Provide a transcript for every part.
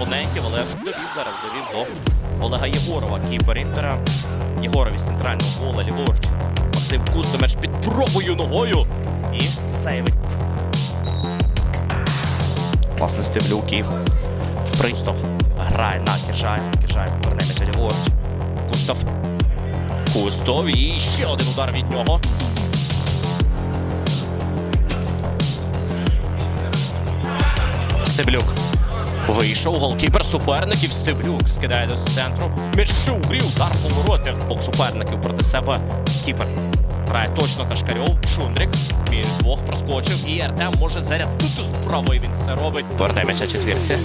опонентів, але довів зараз довів до Олега Єгорова, кіпер Інтера. Єгоров із центрального пола, ліворуч. Максим Кустомеч під пробою ногою і сейвить. Власне, Стевлюк і Пристов грає на Кіржаєва. Кіржаєв поверне м'яча ліворуч. Кустов. Кустов і ще один удар від нього. Стеблюк. Вийшов голкіпер суперників. Стеблюк скидає до центру. Між угрів, удар повороти. Бок суперників проти себе. Кіпер. Грає точно Кашкарьов. Шундрик. Між двох проскочив. І Артем може зарядити з правої. Він це робить. Повертає м'яча четвірці.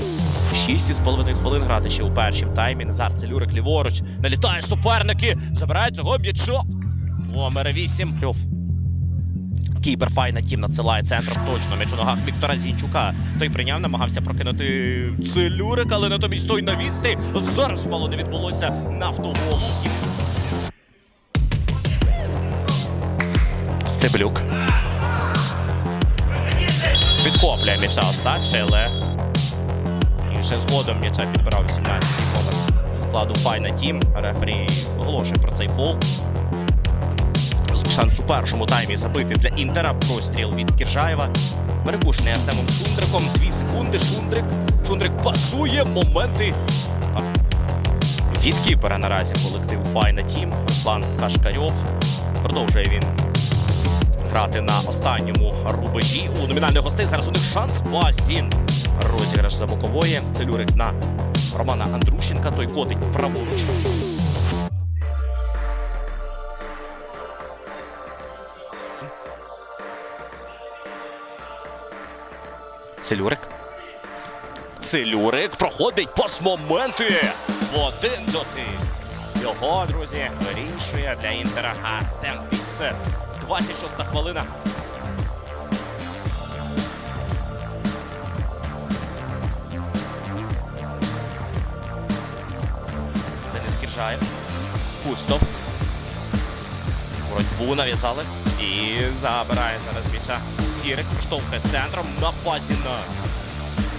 Шість із половиною хвилин грати ще у першому таймі. Назар Целюрик ліворуч. Налітає суперники. Забирають цього м'яча. Номер 8. Кіпер тім надсилає центром точно м'яч у ногах Віктора Зінчука. Той прийняв, намагався прокинути целюрик, але натомість той навісти. Зараз мало не відбулося на автоголу. Стеблюк. Підхоплює м'яча Осадче, але і вже згодом м'яча підбирав 18-й номер складу Файна Тім. Рефері оголошує про цей фол. Шанс у першому таймі забити для Інтера. Простріл від Кіржаєва. Перекушений Артемом Шундриком. Дві секунди. Шундрик. Шундрик пасує. Моменти. Від кіпера наразі колектив Файна Тім. Руслан Кашкарьов. Продовжує він грати на останньому рубежі. У номінальних гостей зараз у них шанс. Пасін. Розіграш за бокової. Целюрик на Романа Андрущенка. Той котить праворуч. Целюрик. Целюрик проходить пас-моменти. В один дотик. Його, друзі, вирішує для інтера Артем Піцер. 26 хвилина. Денис Кіржаєв. Пустов. Боротьбу нав'язали. І забирає зараз м'яча. Сірик штовхає центром на Пазіна.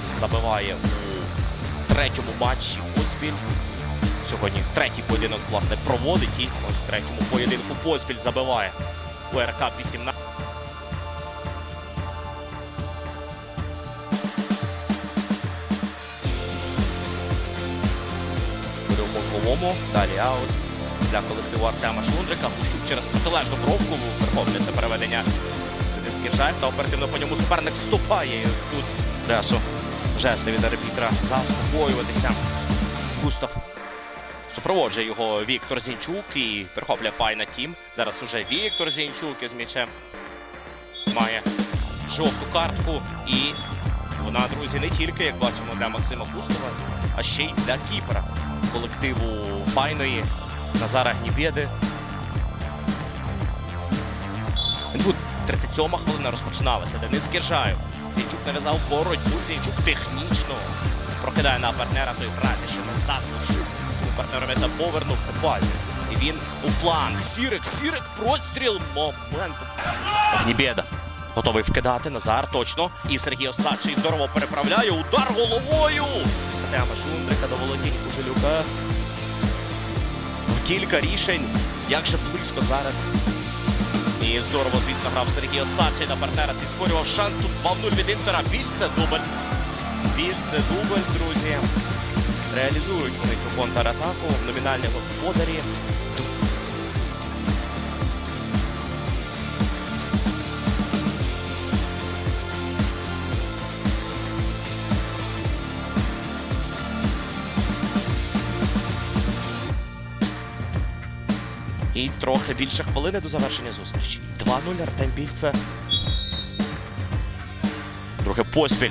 Забиває у третьому матчі поспіль. Сьогодні третій поєдинок власне проводить і ось в третьому поєдинку поспіль забиває у РК 18. Буде. Далі аут для колективу Артема Шундрика. Гущук через протилежну бровку верховне це переведення. Кіржаєв та оперативно по ньому суперник вступає тут. Десу. Жести від арбітра заспокоюватися. Густав Супроводжує його Віктор Зінчук і перехоплює файна тім. Зараз уже Віктор Зінчук із м'ячем має жовту картку. І вона, друзі, не тільки, як бачимо, для Максима Кустова, а ще й для кіпера колективу файної Назара Гнібєди. Він був 37 хвилина розпочиналася. Денис Кіржаєв. Зінчук нав'язав боротьбу. Зінчук технічно прокидає на партнера, той грати ще назад душу. Цьому партнерові за повернув це пазі. І він у фланг. Сірик, сірик, простріл. Момент. Гнібєда. Готовий вкидати. Назар точно. І Сергій Осадчий здорово переправляє. Удар головою. Тема Шундрика до володінь Кужелюка. В кілька рішень. Як же близько зараз. І здорово, звісно, грав Сергій Осадчий на партнера. Цей створював шанс. Тут 2-0 від Інтера. Більце дубль. Більце дубль, друзі. Реалізують вони цю контратаку. Номінальні господарі. І трохи більше хвилини до завершення зустрічі. 2-0 Артем Більце. Друге поспіль